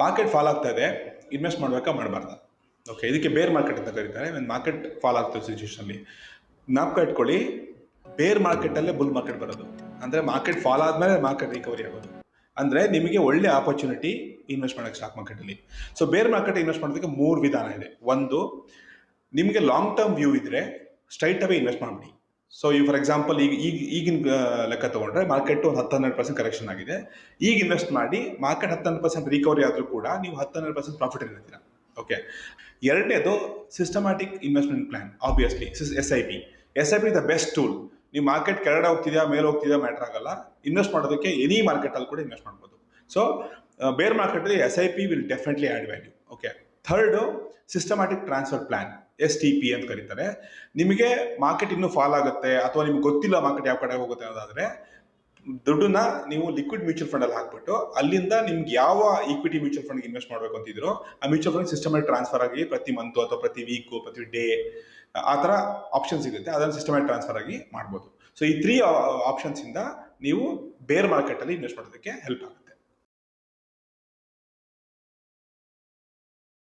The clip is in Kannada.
ಮಾರ್ಕೆಟ್ ಫಾಲ್ ಆಗ್ತಾ ಇದೆ ಇನ್ವೆಸ್ಟ್ ಮಾಡಬೇಕಾ ಮಾಡಬಾರ್ದು? ಓಕೆ ಇದಕ್ಕೆ ಬೇರ್ ಮಾರ್ಕೆಟ್ ಅಂತ ಕರೀತಾರೆ ಒಂದು ಮಾರ್ಕೆಟ್ ಫಾಲ್ ಆಗ್ತದೆ ಸಿಚುವೇಶನಲ್ಲಿ ಜ್ಞಾಪಕ ಇಟ್ಕೊಳ್ಳಿ ಬೇರ್ ಮಾರ್ಕೆಟಲ್ಲೇ ಬುಲ್ ಮಾರ್ಕೆಟ್ ಬರೋದು. ಅಂದರೆ ಮಾರ್ಕೆಟ್ ಫಾಲ್ ಆದಮೇಲೆ ಮಾರ್ಕೆಟ್ ರಿಕವರಿ ಆಗೋದು. ಅಂದರೆ ನಿಮಗೆ ಒಳ್ಳೆ ಆಪರ್ಚುನಿಟಿ ಇನ್ವೆಸ್ಟ್ ಮಾಡೋಕ್ಕೆ ಸ್ಟಾಕ್ ಮಾರ್ಕೆಟಲ್ಲಿ ಸೊ ಬೇರ್ ಮಾರ್ಕೆಟ್ ಇನ್ವೆಸ್ಟ್ ಮಾಡೋದಕ್ಕೆ ಮೂರು ವಿಧಾನ ಇದೆ. ಒಂದು, ನಿಮಗೆ long term view straight away invest ಮಾಡಿಬಿಡಿ. ಸೊ ಈ ಫಾರ್ ಎಕ್ಸಾಂಪಲ್ ಈಗ ಈಗ, ಈಗಿನ ಲೆಕ್ಕ ತಗೊಂಡ್ರೆ ಮಾರ್ಕೆಟ್ ಒಂದು ಹತ್ತು ಪರ್ಸೆಂಟ್ ಕರೆಕ್ಷನ್ ಆಗಿದೆ. ಈಗ ಇನ್ವೆಸ್ಟ್ ಮಾಡಿ ಮಾರ್ಕೆಟ್ ಹತ್ತೆರಡು ಪರ್ಸೆಂಟ್ ರಿಕವರಿ ಆದರೂ ಕೂಡ ನೀವು ಹನ್ನೆರಡು ಪರ್ಸೆಂಟ್ ಪ್ರಾಫಿಟ್ ಇರ್ತೀರಾ ಓಕೆ ಎರಡನೇದು systematic investment plan obviously S I P S I P the best tool ನೀವು ಮಾರ್ಕೆಟ್ ಕೆಳಗಡೆ ಹೋಗ್ತಿದ್ಯಾ, ಮೇಲೆ ಹೋಗ್ತಿದ್ಯಾ ಮ್ಯಾಟರ್ ಆಗಲ್ಲ. ಇನ್ವೆಸ್ಟ್ ಮಾಡೋದಕ್ಕೆ ಎನಿ ಮಾರ್ಕೆಟಲ್ಲಿ ಕೂಡ ಇನ್ವೆಸ್ಟ್ ಮಾಡ್ಬೋದು. ಸೊ ಬೇರ್ ಮಾರ್ಕೆಟಲ್ಲಿ S I P will definitely add value third systematic transfer plan S T P ಅಂತ ಕರೀತಾರೆ. ನಿಮಗೆ ಮಾರ್ಕೆಟ್ ಇನ್ನೂ ಫಾಲ್ ಆಗುತ್ತೆ ಅಥವಾ ನಿಮ್ಗೆ ಗೊತ್ತಿಲ್ಲ ಮಾರ್ಕೆಟ್ ಯಾವ ಕಡೆ ಹೋಗುತ್ತೆ ಅನ್ನೋದಾದರೆ, ದುಡ್ಡನ್ನ ನೀವು ಲಿಕ್ವಿಡ್ ಮ್ಯೂಚುವಲ್ ಫಂಡ್ ಅಲ್ಲಿ ಹಾಕ್ಬಿಟ್ಟು ಅಲ್ಲಿಂದ ನಿಮ್ಗೆ ಯಾವ ಈಕ್ವಿಟಿ ಮ್ಯೂಚುವಲ್ ಫಂಡ್ಗೆ ಇನ್ವೆಸ್ಟ್ ಮಾಡಬೇಕು ಅಂತಿದ್ರು ಆ ಮ್ಯೂಚುವಲ್ ಫಂಡ್ ಸಿಸ್ಟಮ್ಯಾಟಿಕ್ ಟ್ರಾನ್ಸ್ಫರ್ ಆಗಿ ಪ್ರತಿ ಮಂತು ಅಥವಾ ಪ್ರತಿ ವೀಕು ಪ್ರತಿ ಡೇ ಆ ಥರ ಆಪ್ಷನ್ ಸಿಗುತ್ತೆ. ಅದನ್ನು ಸಿಸ್ಟಮ್ಯಾಟಿಕ್ ಟ್ರಾನ್ಸ್ಫರ್ ಆಗಿ ಮಾಡ್ಬೋದು. ಸೊ ಈ ತ್ರೀ ಆಪ್ಷನ್ಸ್ ಇಂದ ನೀವು ಬೇರ್ ಮಾರ್ಕೆಟ್ ಅಲ್ಲಿ ಇನ್ವೆಸ್ಟ್ ಮಾಡೋದಕ್ಕೆ ಹೆಲ್ಪ್ ಆಗುತ್ತೆ.